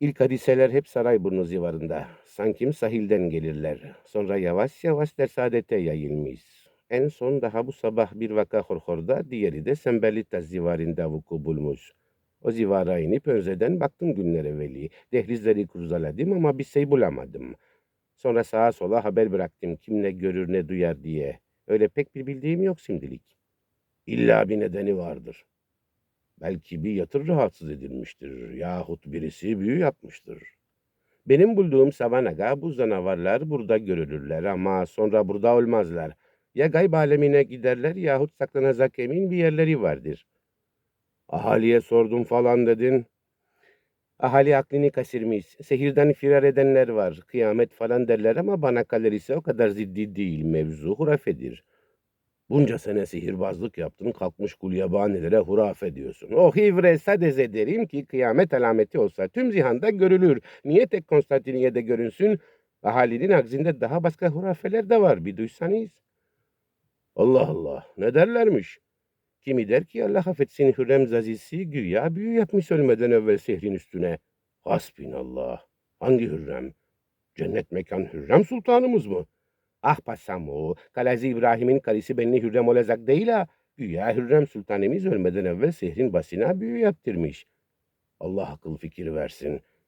İlk hadiseler hep Sarayburnu civarında. Sanki sahilden gelirler. Sonra yavaş yavaş Dersaadet'e yayılmış. En son daha bu sabah bir vaka Horhor'da, diğeri de Sembelitas civarında vuku bulmuş. O civara inip önceden baktım günler evveli. Dehlizleri kurcaladım ama bir şey bulamadım. Sonra sağa sola haber bıraktım kim ne görür ne duyar diye. Öyle pek bir bildiğim yok şimdilik. İlla bir nedeni vardır. Belki bir yatır rahatsız edilmiştir yahut birisi büyü yapmıştır. Benim bulduğum Savanaga bu canavarlar burada görülürler ama sonra burada olmazlar. Ya gayb alemine giderler yahut saklanacak emin bir yerleri vardır. Ahaliye sordum falan dedin. Ahali aklını kaçırmış. Sehirden firar edenler var. Kıyamet falan derler ama bana kalırsa o kadar ciddi değil. Mevzu hurafedir. Bunca sene sihirbazlık yaptın kalkmış kulyabanelere hurafe diyorsun. Oh ivre sadeze derim ki kıyamet alameti olsa tüm zihanda görülür. Niye tek Konstantiniye'de görünsün? Ahalinin aksinde daha başka hurafeler de var bir duysanız. Allah Allah ne derlermiş? Kimi der ki Allah affetsin Hürrem Zazisi güya büyü yapmış ölmeden evvel sehrin üstüne. Hasbinallah. Hangi Hürrem? Cennet mekan Hürrem Sultanımız mı? Ah pasamu, Kalazi İbrahim'in karısı benli Hürrem olacak değil ha. Güya Hürrem Sultanımız ölmeden evvel sehrin basına büyü yaptırmış. Allah akıl fikir versin.